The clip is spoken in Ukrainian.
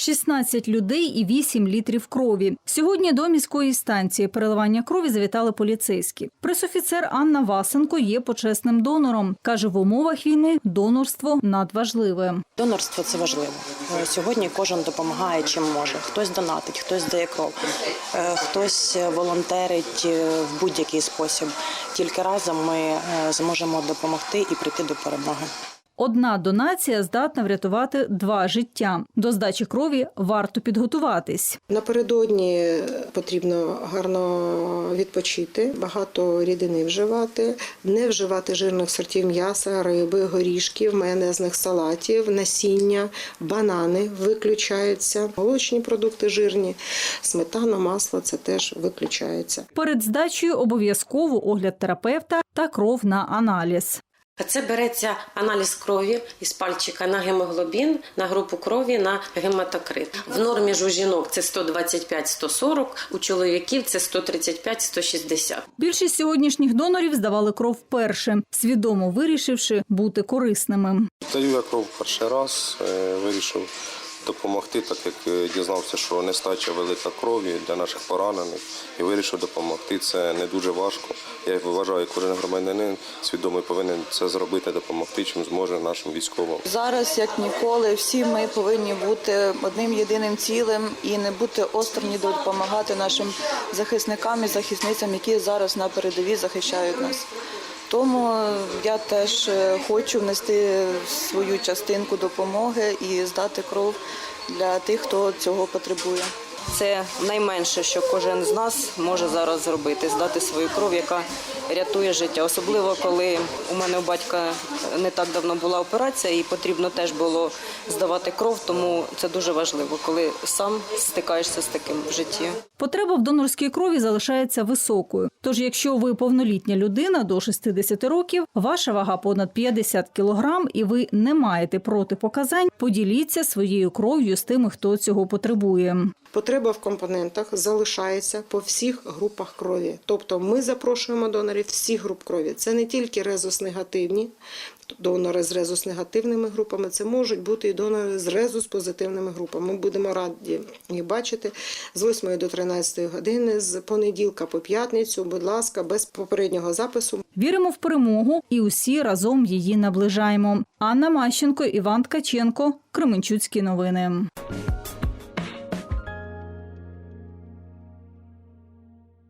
16 людей і 8 літрів крові. Сьогодні до міської станції переливання крові завітали поліцейські. Пресофіцер Анна Васенко є почесним донором. Каже, в умовах війни донорство надважливе. Донорство це важливо. Е, Сьогодні кожен допомагає чим може. Хтось донатить, хтось дає кров, е, хтось волонтерить е, в будь-який спосіб. Тільки разом ми зможемо допомогти і прийти до перемоги. Одна донація здатна врятувати два життя. До здачі крові варто підготуватись. Напередодні потрібно гарно відпочити, багато рідини вживати, не вживати жирних сортів м'яса, риби, горішків, майонезних салатів, насіння, банани виключаються, молочні продукти жирні, сметана, масло це теж виключається. Перед здачею обов'язково огляд терапевта та кров на аналіз. Це береться аналіз крові із пальчика на гемоглобін, на групу крові, на гематокрит. В нормі ж у жінок це 125-140, у чоловіків це 135-160. Більшість сьогоднішніх донорів здавали кров вперше, свідомо вирішивши бути корисними. Даю я кров перший раз, е, вирішив допомогти, так як е, дізнався, що нестача велика крові для наших поранених, і вирішив допомогти. Це не дуже важко. Я вважаю, кожен громадянин свідомий повинен це зробити, допомогти, чим зможе нашим військовим. Зараз, як ніколи, всі ми повинні бути одним єдиним цілим і не бути осторонні допомагати нашим захисникам і захисницям, які зараз на передовій захищають нас. Тому я теж е, хочу внести свою частинку допомоги і здати кров для тих, хто цього потребує. Це найменше, що кожен з нас може зараз зробити здати свою кров, яка рятує життя. Особливо коли у мене у батька не так давно була операція, і потрібно теж було здавати кров. Тому це дуже важливо, коли сам стикаєшся з таким в житті. Потреба в донорській крові залишається високою. Тож, якщо ви повнолітня людина до 60 років, ваша вага понад 50 кілограм, і ви не маєте протипоказань, поділіться своєю кров'ю з тими, хто цього потребує. Потреба в компонентах залишається по всіх групах крові. Тобто ми запрошуємо донорів всіх груп крові. Це не тільки резус-негативні, донори з резус-негативними групами, це можуть бути і донори з резус-позитивними групами. Ми будемо раді їх бачити з 8 до 13 години, з понеділка по п'ятницю, будь ласка, без попереднього запису. Віримо в перемогу і усі разом її наближаємо. Анна Мащенко, Іван Ткаченко, Кременчуцькі новини.